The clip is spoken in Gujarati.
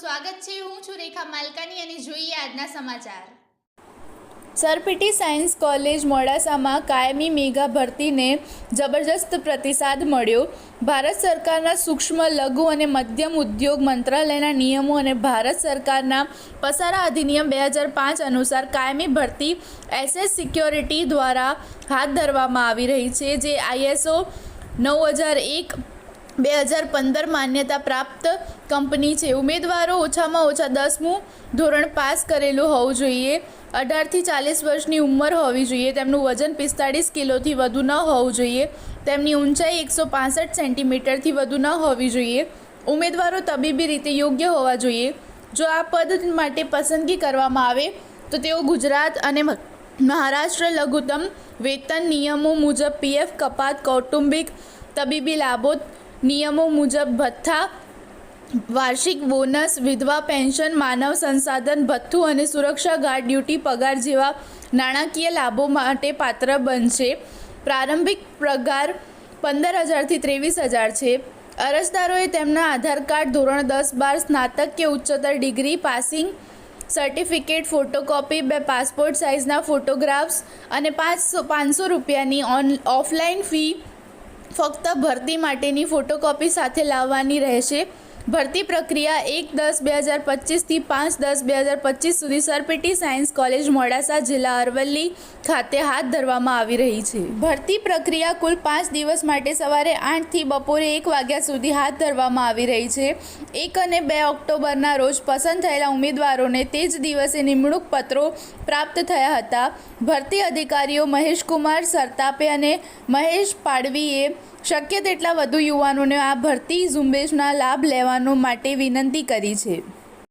સ્વાગત છે. હું છું રેખા માલકાની અને જોઈએ આજના સમાચાર. સરપીટી સાયન્સ કોલેજ મોડાસામાં કાયમી મેગા ભરતીને જબરજસ્ત પ્રતિસાદ મળ્યો. ભારત સરકારના સૂક્ષ્મ, લઘુ અને મધ્યમ ઉદ્યોગ મંત્રાલયના નિયમો અને ભારત સરકારના પસારા અધિનિયમ બે હજાર પાંચ અનુસાર કાયમી ભરતી એસએસ સિક્યોરિટી દ્વારા હાથ ધરવામાં આવી રહી છે, જે આઈએસઓ નવ હજાર એક બે હજાર પંદર માન્યતા પ્રાપ્ત કંપની છે. ઉમેદવારો ઓછામાં ઓછા દસમું ધોરણ પાસ કરેલું હોવું જોઈએ. અઢારથી ચાલીસ વર્ષની ઉંમર હોવી જોઈએ. તેમનું વજન પિસ્તાળીસ કિલોથી વધુ ન હોવું જોઈએ. તેમની ઊંચાઈ એકસો પાસઠ સેન્ટીમીટરથી વધુ ન હોવી જોઈએ. ઉમેદવારો તબીબી રીતે યોગ્ય હોવા જોઈએ. જો આ પદ માટે પસંદગી કરવામાં આવે, તો તેઓ ગુજરાત અને મહારાષ્ટ્ર લઘુત્તમ વેતન નિયમો મુજબ પીએફ, કપાત, કૌટુંબિક તબીબી લાભો નિયમો મુજબ ભથ્થા, વાર્ષિક બોનસ, વિધવા પેન્શન, માનવ સંસાધન, ભથ્થું અને સુરક્ષા ગાર્ડ ડ્યુટી, પગાર જેવા નાણાકીય લાભો માટે પાત્ર બનશે. પ્રારંભિક પગાર પંદર હજારથી ત્રેવીસ હજાર છે. અરજદારોએ તેમના આધાર કાર્ડ ધોરણ દસ બાર, સ્નાતક કે ઉચ્ચતર ડિગ્રી, પાસિંગ સર્ટિફિકેટ, ફોટોકોપી, બે પાસપોર્ટ સાઇઝના ફોટોગ્રાફ્સ અને પાંચસો પાંચસો રૂપિયાની ઓન ઓફલાઈન ફી ફક્ત ભરતી માટેની ફોટોકોપી સાથે લાવવાની રહેશે. ભરતી પ્રક્રિયા એક દસ બે હજાર પચીસથી પાંચ દસ બે હજાર પચીસ સુધી સરપેટી સાયન્સ કોલેજ મોડાસા જિલ્લા અરવલ્લી ખાતે હાથ ધરવામાં આવી રહી છે. ભરતી પ્રક્રિયા કુલ પાંચ દિવસ માટે સવારે આઠથી બપોરે એક વાગ્યા સુધી હાથ ધરવામાં આવી રહી છે. એક અને બે ઓક્ટોબરના રોજ પસંદ થયેલા ઉમેદવારોને તે જ દિવસે નિમણૂક પત્રો પ્રાપ્ત થયા હતા. ભરતી અધિકારીઓ મહેશકુમાર સરતાપે અને મહેશ પાડવીએ શક્ય તેટલા વધુ યુવાનોને આ ભરતી ઝુંબેશના લાભ લેવાનો માટે વિનંતી કરી છે.